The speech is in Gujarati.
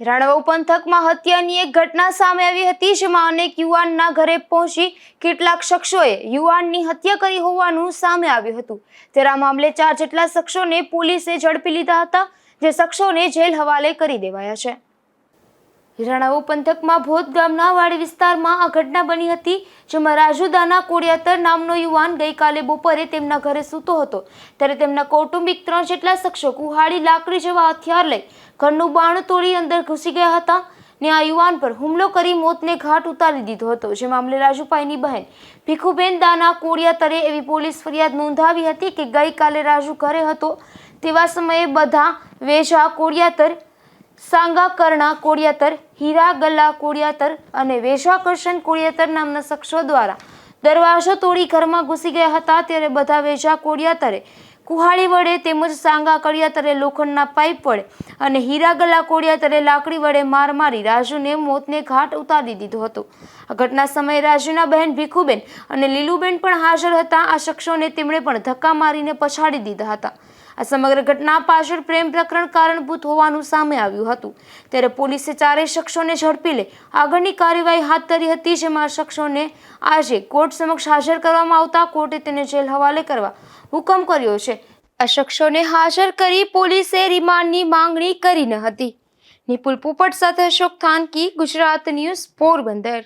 રાણાવાવ પંથકમાં હત્યાની એક ઘટના સામે આવી હતી, જેમાં અનેક યુવાનના ઘરે પહોંચી કેટલાક શખ્સોએ યુવાનની હત્યા કરી હોવાનું સામે આવ્યું હતું. તેરા મામલે ચાર જેટલા શખ્સોને પોલીસે ઝડપી લીધા હતા, જે શખ્સોને જેલ હવાલે કરી દેવાયા છે. રાણાવાવ પંથકમાં ભોત ગામના વાડી વિસ્તારમાં આ ઘટના બની હતી, જેમાં રાજુદાના કોડિયાતર નામનો યુવાન ગઈકાલે બપોરે તેમના ઘરે સૂતો હતો. ત્યારે તેમના કૌટુંબિક ત્રણ જેટલા શખ્સો કુહાડી લાકડી જેવા હથિયાર લઈ ઘરનું બાણ તોડી અંદર ઘૂસી ગયા હતા ને આ યુવાન પર હુમલો કરી મોતને ઘાટ ઉતારી દીધો હતો. જે મામલે રાજુભાઈની બહેન ભીખુબેન દાના કોડિયાતરે એવી પોલીસ ફરિયાદ નોંધાવી હતી કે ગઈકાલે રાજુ ઘરે હતો, તેવા સમયે બધા વેજા કોડિયાતર સાંગા કર્ણા કોડિયાતર, હીરા ગલ્લા કોડિયાતર અને વેશાકર્ષણ કોડિયાતર નામના શખ્સો દ્વારા દરવાજો તોડી ઘરમાં ઘૂસી ગયા હતા. ત્યારે બધા વેજા કોડિયાતરે કુહાડી વડે તેમજ સાંગા કોડિયાતરે લોખંડના પાઇપ વડે અને હીરા ગલા કોડિયાતરે લાકડી વડે માર મારી રાજુને મોતને ઘાટ ઉતારી દીધો હતો. આ ઘટના સમયે રાજુના બહેન ભીખુબેન અને લીલુબેન પણ હાજર હતા. આ શખ્સોને તેમણે પણ ધક્કા મારીને પછાડી દીધા હતા. આ સમગ્ર ઘટના પાછળ પ્રેમ પ્રકરણ કારણભૂત હોવાનું સામે આવ્યું હતું. ત્યારે પોલીસે ચારેય શખ્સોને ઝડપી લે આગળની કાર્યવાહી હાથ ધરી હતી, જેમાં શખ્સોને આજે કોર્ટ સમક્ષ હાજર કરવામાં આવતા કોર્ટે તેને જેલ હવાલે કરવા હુકમ કર્યો છે. આ શખ્સોને હાજર કરી પોલીસે રિમાન્ડની માંગણી કરી ન હતી. નિપુલ પોપટ સાથે અશોક થાનકી, ગુજરાત ન્યૂઝ પોરબંદર.